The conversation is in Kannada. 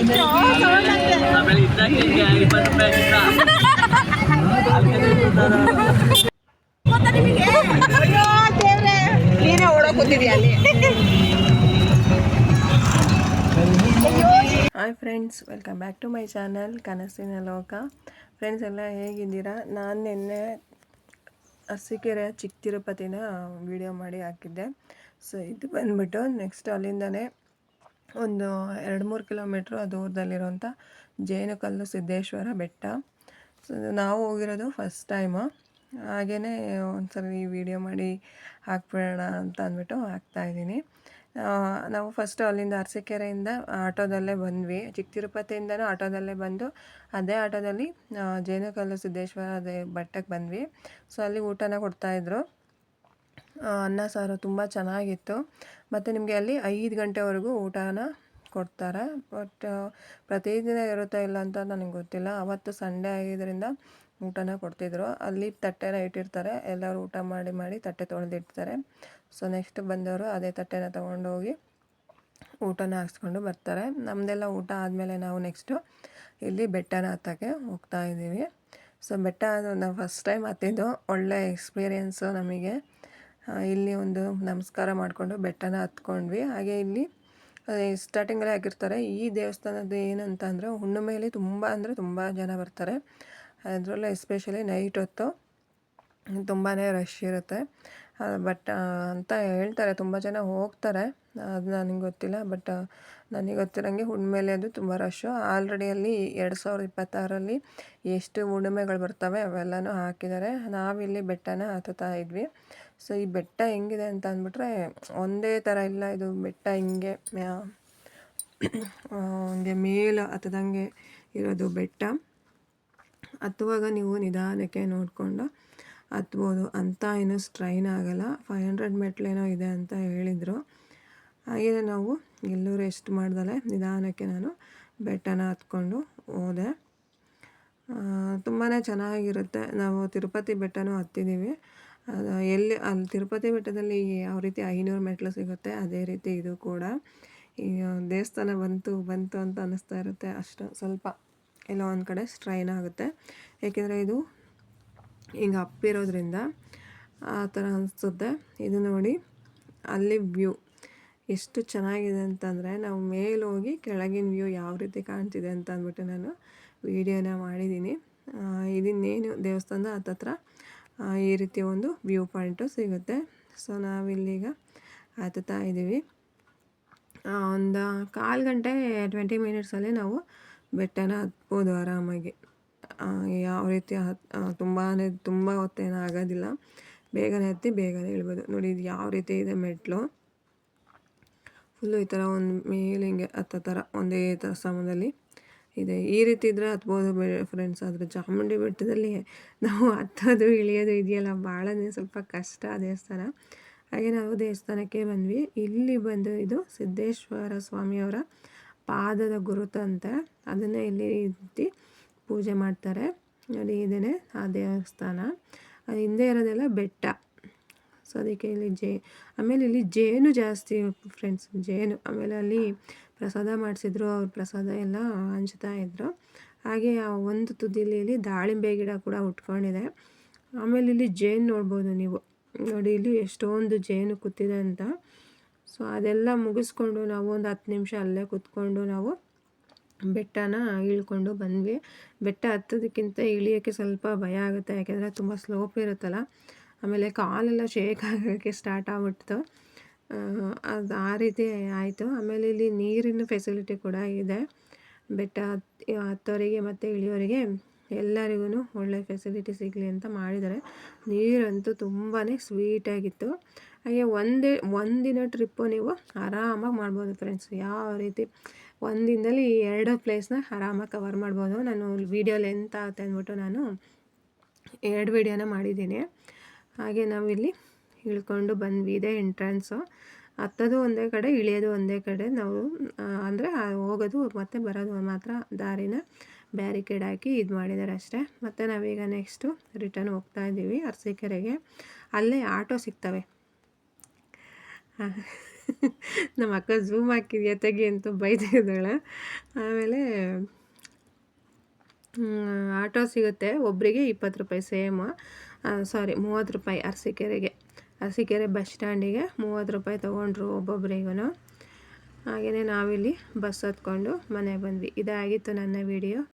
ನೀನೇ hi friends, welcome back to my channel ಕನಸಿನ ಲೋಕ. ಫ್ರೆಂಡ್ಸ್, ಎಲ್ಲ ಹೇಗಿದ್ದೀರಾ? ನಾನು ನಿನ್ನೆ ಅರಸೀಕೆರೆಯ ಚಿಕ್ಕ ತಿರುಪತಿನ ವಿಡಿಯೋ ಮಾಡಿ ಹಾಕಿದ್ದೆ. ಸೊ ಇದು ಬಂದ್ಬಿಟ್ಟು ನೆಕ್ಸ್ಟ್ ಅಲ್ಲಿಂದನೇ ಒಂದು ಎರಡು ಮೂರು ಕಿಲೋಮೀಟ್ರ್ ದೂರದಲ್ಲಿರುವಂಥ ಜೇನುಕಲ್ಲು ಸಿದ್ದೇಶ್ವರ ಬೆಟ್ಟ. ನಾವು ಹೋಗಿರೋದು ಫಸ್ಟ್ ಟೈಮು. ಹಾಗೆಯೇ ಒಂದ್ಸಲ ಈ ವಿಡಿಯೋ ಮಾಡಿ ಹಾಕ್ಬಿಡೋಣ ಅಂತ ಅಂದ್ಬಿಟ್ಟು ಹಾಕ್ತಾಯಿದ್ದೀನಿ ನಾವು ಫಸ್ಟು ಅಲ್ಲಿಂದ ಅರಸೀಕೆರೆಯಿಂದ ಆಟೋದಲ್ಲೇ ಬಂದ್ವಿ. ಚಿಕ್ಕ ತಿರುಪತಿಯಿಂದನೂ ಆಟೋದಲ್ಲೇ ಬಂದು ಅದೇ ಆಟೋದಲ್ಲಿ ಜೇನುಕಲ್ಲು ಸಿದ್ದೇಶ್ವರ ಅದೇ ಬೆಟ್ಟಕ್ಕೆ ಬಂದ್ವಿ. ಸೊ, ಅಲ್ಲಿ ಊಟನ ಕೊಡ್ತಾಯಿದ್ರು ಅನ್ನ, ಸಾರು ತುಂಬ ಚೆನ್ನಾಗಿತ್ತು. ಮತ್ತು ನಿಮಗೆ ಅಲ್ಲಿ ಐದು ಗಂಟೆವರೆಗೂ ಊಟನ ಕೊಡ್ತಾರೆ. ಬಟ್ ಪ್ರತಿದಿನ ಇರುತ್ತಾ ಇಲ್ಲ ಅಂತ ನನಗೆ ಗೊತ್ತಿಲ್ಲ. ಅವತ್ತು ಸಂಡೇ ಆಗಿದ್ದರಿಂದ ಊಟನ ಕೊಡ್ತಿದ್ರು. ಅಲ್ಲಿ ತಟ್ಟೆನ ಇಟ್ಟಿರ್ತಾರೆ. ಎಲ್ಲರೂ ಊಟ ಮಾಡಿ ಮಾಡಿ ತಟ್ಟೆ ತೊಳೆದಿಡ್ತಾರೆ. ಸೊ ನೆಕ್ಸ್ಟ್ ಬಂದವರು ಅದೇ ತಟ್ಟೆನ ತೊಗೊಂಡೋಗಿ ಊಟನ ಹಾಕ್ಸ್ಕೊಂಡು ಬರ್ತಾರೆ. ನಮ್ಮದೆಲ್ಲ ಊಟ ಆದಮೇಲೆ ನಾವು ನೆಕ್ಸ್ಟು ಇಲ್ಲಿ ಬೆಟ್ಟನ ಹತ್ತಕ್ಕೆ ಹೋಗ್ತಾ ಇದ್ದೀವಿ. ಸೊ ಬೆಟ್ಟ ನಾವು ಫಸ್ಟ್ ಟೈಮ್ ಹತ್ತಿದ್ದು. ಒಳ್ಳೆ ಎಕ್ಸ್ಪೀರಿಯೆನ್ಸು ನಮಗೆ. ಇಲ್ಲಿ ಒಂದು ನಮಸ್ಕಾರ ಮಾಡಿಕೊಂಡು ಬೆಟ್ಟನ ಹತ್ಕೊಂಡ್ವಿ. ಹಾಗೆ ಇಲ್ಲಿ ಸ್ಟಾರ್ಟಿಂಗಲ್ಲೇ ಹಾಕಿರ್ತಾರೆ. ಈ ದೇವಸ್ಥಾನದ ಏನಂತ ಅಂದರೆ ಹುಣ್ಣಿಮೆಯಲ್ಲಿ ತುಂಬ ಅಂದರೆ ತುಂಬ ಜನ ಬರ್ತಾರೆ. ಅದರಲ್ಲೂ ಎಸ್ಪೆಷಲಿ ನೈಟ್ ಹೊತ್ತು. ತುಂಬಾ ರಶ್ ಇರುತ್ತೆ. ಬಟ್ ಅಂತ ಹೇಳ್ತಾರೆ. ತುಂಬ ಜನ ಹೋಗ್ತಾರೆ. ಅದು ನನಗೆ ಗೊತ್ತಿಲ್ಲ ಬಟ್ ನನಗೆ ಗೊತ್ತಿರೋಂಗೆ ಹುಣ್ಣಿಮೆಲೆ ಅದು ತುಂಬ ರಶ್ಶು ಆಲ್ರೆಡಿ ಅಲ್ಲಿ ಎರಡು ಸಾವಿರದ ಇಪ್ಪತ್ತಾರರಲ್ಲಿ ಎಷ್ಟು ಹುಣ್ಣಿಮೆಗಳು ಬರ್ತವೆ ಅವೆಲ್ಲನೂ ಹಾಕಿದ್ದಾರೆ ನಾವಿಲ್ಲಿ ಬೆಟ್ಟನ ಹತ್ತುತ್ತಾ ಇದ್ವಿ. ಸೊ ಈ ಬೆಟ್ಟ ಹೆಂಗಿದೆ ಅಂತ ಅಂದ್ಬಿಟ್ರೆ, ಒಂದೇ ಥರ ಇಲ್ಲ. ಇದು ಬೆಟ್ಟ ಹಿಂಗೆ ಮೇಲೆ ಹಂಗೆ ಮೇಲು ಹತ್ತದಂಗೆ ಇರೋದು ಬೆಟ್ಟ. ಹತ್ತುವಾಗ ನೀವು ನಿಧಾನಕ್ಕೆ ನೋಡಿಕೊಂಡು ಹತ್ಬೋದು ಅಂತ ಏನು ಸ್ಟ್ರೈನ್ ಆಗಲ್ಲ. ಫೈವ್ ಹಂಡ್ರೆಡ್ ಮೆಟ್ಲೇನೋ ಇದೆ ಅಂತ ಹೇಳಿದರು. ಹಾಗೆಯೇ ನಾವು ಎಲ್ಲೂ ರೆಸ್ಟ್ ಮಾಡ್ದಲೆ ನಿಧಾನಕ್ಕೆ ನಾನು ಬೆಟ್ಟನ ಹತ್ಕೊಂಡು ಹೋದೆ. ತುಂಬಾ ಚೆನ್ನಾಗಿರುತ್ತೆ. ನಾವು ತಿರುಪತಿ ಬೆಟ್ಟನೂ ಹತ್ತಿದ್ದೀವಿ ಅದು, ಎಲ್ಲಿ, ಅಲ್ಲಿ ತಿರುಪತಿ ಬೆಟ್ಟದಲ್ಲಿ ಯಾವ ರೀತಿ ಐನೂರು ಮೆಟ್ಲು ಸಿಗುತ್ತೆ ಅದೇ ರೀತಿ ಇದು ಕೂಡ. ಈ ದೇವಸ್ಥಾನ ಬಂತು ಬಂತು ಅಂತ ಅನ್ನಿಸ್ತಾ ಇರುತ್ತೆ ಅಷ್ಟು. ಸ್ವಲ್ಪ ಎಲ್ಲೋ ಒಂದು ಕಡೆ ಸ್ಟ್ರೈನ್ ಆಗುತ್ತೆ. ಏಕೆಂದರೆ ಇದು ಹಿಂಗೆ ಅಪ್ಪಿರೋದ್ರಿಂದ ಆ ಥರ ಅನಿಸುತ್ತೆ. ಇದು ನೋಡಿ, ಅಲ್ಲಿ ವ್ಯೂ ಎಷ್ಟು ಚೆನ್ನಾಗಿದೆ ಅಂತಂದರೆ, ನಾವು ಮೇಲೆ ಹೋಗಿ ಕೆಳಗಿನ ವ್ಯೂ ಯಾವ ರೀತಿ ಕಾಣ್ತಿದೆ ಅಂತ ಅಂದ್ಬಿಟ್ಟು ನಾನು ವೀಡಿಯೋನ ಮಾಡಿದ್ದೀನಿ ಇದನ್ನೇನು ದೇವಸ್ಥಾನದ ಹತ್ತತ್ರ ಈ ರೀತಿ ಒಂದು ವ್ಯೂ ಪಾಯಿಂಟು ಸಿಗುತ್ತೆ. ಸೊ ನಾವಿಲ್ಲೀಗ ಹತ್ತುತ್ತಾ ಇದ್ದೀವಿ. ಒಂದು ಕಾಲು ಗಂಟೆ ಟ್ವೆಂಟಿ ಮಿನಿಟ್ಸಲ್ಲಿ ನಾವು ಬೆಟ್ಟನ ಹತ್ಬೋದು ಆರಾಮಾಗಿ. ಯಾವ ರೀತಿ ತುಂಬಾ ತುಂಬ ಹೊತ್ತೇನು ಆಗೋದಿಲ್ಲ. ಬೇಗನೆ ಹತ್ತಿ ಬೇಗನೆ ಇಳ್ಬೋದು. ನೋಡಿ, ಇದು ಯಾವ ರೀತಿ ಇದೆ ಮೆಟ್ಲು. ಫುಲ್ಲು ಈ ಥರ ಒಂದು ಮೇಲೆ ಹಿಂಗೆ ಹತ್ತೋ ಥರ ಒಂದೇ ಥರ ಸಮದಲ್ಲಿ ಇದೆ. ಈ ರೀತಿ ಇದ್ದರೆ ಹತ್ಬೋದು ಫ್ರೆಂಡ್ಸ್ ಆದರೆ ಚಾಮುಂಡಿ ಬೆಟ್ಟದಲ್ಲಿ ನಾವು ಹತ್ತೋದು, ಇಳಿಯೋದು ಇದೆಯಲ್ಲ ಭಾಳನೇ ಸ್ವಲ್ಪ ಕಷ್ಟ ದೇವಸ್ಥಾನ. ಹಾಗೆ ನಾವು ದೇವಸ್ಥಾನಕ್ಕೆ ಬಂದ್ವಿ. ಇಲ್ಲಿ ಬಂದು ಇದು ಸಿದ್ದೇಶ್ವರ ಸ್ವಾಮಿಯವರ ಪಾದದ ಗುರುತಂತೆ ಅದನ್ನೇ ಇಲ್ಲಿ ರೀತಿ ಪೂಜೆ ಮಾಡ್ತಾರೆ. ನೋಡಿ ಇದೇ ಆ ದೇವಸ್ಥಾನ. ಅದು ಹಿಂದೆ ಇರೋದೆಲ್ಲ ಬೆಟ್ಟ. ಸೊ ಅದಕ್ಕೆ ಇಲ್ಲಿ ಜೇ, ಆಮೇಲೆ ಇಲ್ಲಿ ಜೇನು ಜಾಸ್ತಿ ಫ್ರೆಂಡ್ಸ್ ಜೇನು. ಆಮೇಲೆ ಅಲ್ಲಿ ಪ್ರಸಾದ ಮಾಡಿಸಿದ್ರು, ಅವ್ರ ಪ್ರಸಾದ ಎಲ್ಲ ಹಂಚ್ತಾ ಇದ್ರು. ಹಾಗೆ ಆ ಒಂದು ತುದಿಲಿ ಇಲ್ಲಿ ದಾಳಿಂಬೆ ಗಿಡ ಕೂಡ ಉಟ್ಕೊಂಡಿದೆ. ಆಮೇಲೆ ಇಲ್ಲಿ ಜೇನು ನೋಡ್ಬೋದು ನೀವು. ನೋಡಿ, ಇಲ್ಲಿ ಎಷ್ಟೊಂದು ಜೇನು ಕೂತಿದೆ ಅಂತ. ಸೊ ಅದೆಲ್ಲ ಮುಗಿಸ್ಕೊಂಡು ನಾವು ಒಂದು ಹತ್ತು ನಿಮಿಷ ಅಲ್ಲೇ ಕೂತ್ಕೊಂಡು ನಾವು ಬೆಟ್ಟನ ಇಳ್ಕೊಂಡು ಬಂದ್ವಿ. ಬೆಟ್ಟ ಹತ್ತೋದಕ್ಕಿಂತ ಇಳಿಯೋಕ್ಕೆ ಸ್ವಲ್ಪ ಭಯ ಆಗುತ್ತೆ, ಯಾಕೆಂದರೆ ತುಂಬ ಸ್ಲೋಪ್ ಇರುತ್ತಲ್ಲ. ಆಮೇಲೆ ಕಾಲೆಲ್ಲ ಶೇಕ್ ಆಗೋಕ್ಕೆ ಸ್ಟಾರ್ಟ್ ಆಗ್ಬಿಡ್ತು. ಅದು ಆ ರೀತಿ ಆಯಿತು. ಆಮೇಲೆ ಇಲ್ಲಿ ನೀರಿನ ಫೆಸಿಲಿಟಿ ಕೂಡ ಇದೆ. ಬೆಟ್ಟ ಹತ್ತಿ, ಹತ್ತೋರಿಗೆ ಮತ್ತು ಇಳಿಯೋರಿಗೆ ಎಲ್ಲರಿಗೂ ಒಳ್ಳೆ ಫೆಸಿಲಿಟಿ ಸಿಗಲಿ ಅಂತ ಮಾಡಿದ್ದಾರೆ. ನೀರಂತೂ ತುಂಬಾ ಸ್ವೀಟಾಗಿತ್ತು ಹಾಗೆ ಒಂದೇ, ಒಂದಿನ ಟ್ರಿಪ್ಪು ನೀವು ಆರಾಮಾಗಿ ಮಾಡ್ಬೋದು ಫ್ರೆಂಡ್ಸ್ ಯಾವ ರೀತಿ? ಒಂದಿನದಲ್ಲಿ ಎರಡು ಪ್ಲೇಸ್ನ ಆರಾಮಾಗಿ ಕವರ್ ಮಾಡ್ಬೋದು. ನಾನು ವೀಡಿಯೋ ಲೆಂತ್ ಆಗುತ್ತೆ ಅಂದ್ಬಿಟ್ಟು ನಾನು ಎರಡು ವೀಡಿಯೋನ ಮಾಡಿದ್ದೀನಿ. ಹಾಗೆ ನಾವಿಲ್ಲಿ ಇಳ್ಕೊಂಡು ಬಂದ್ವಿ. ಇದೆ ಎಂಟ್ರೆನ್ಸು ಹತ್ತೋದು ಒಂದೇ ಕಡೆ, ಇಳಿಯೋದು ಒಂದೇ ಕಡೆ. ನಾವು ಅಂದರೆ ಹೋಗೋದು ಮತ್ತು ಬರೋದು ಮಾತ್ರ ದಾರಿನ ಬ್ಯಾರಿಕೇಡ್ ಹಾಕಿ ಇದು ಮಾಡಿದ್ದಾರೆ ಅಷ್ಟೇ. ಮತ್ತು ನಾವೀಗ ನೆಕ್ಸ್ಟು ರಿಟರ್ನ್ ಹೋಗ್ತಾ ಇದ್ದೀವಿ ಅರಸೀಕೆರೆಗೆ. ಅಲ್ಲೇ ಆಟೋ ಸಿಗ್ತವೆ. ನಮ್ಮ ಅಕ್ಕ ಝೂಮ್ ಹಾಕಿದ್ಯಾ ತೆಗಿ ಅಂತ ಬೈತಾ ಆಮೇಲೆ ಆಟೋ ಸಿಗುತ್ತೆ. ಒಬ್ಬರಿಗೆ ಇಪ್ಪತ್ತು ರೂಪಾಯಿ ಸೇಮ್. ಸಾರಿ ಮೂವತ್ತು ರೂಪಾಯಿ ಅರಸೀಕೆರೆಗೆ. ಅರಸೀಕೆರೆ ಬಸ್ ಸ್ಟ್ಯಾಂಡಿಗೆ ಮೂವತ್ತು ರೂಪಾಯಿ ತೊಗೊಂಡ್ರು ಒಬ್ಬೊಬ್ರಿಗೂ ಹಾಗೆಯೇ ನಾವಿಲ್ಲಿ ಬಸ್ ಹತ್ಕೊಂಡು ಮನೆಗೆ ಬಂದ್ವಿ. ಇದಾಗಿತ್ತು ನನ್ನ ವಿಡಿಯೋ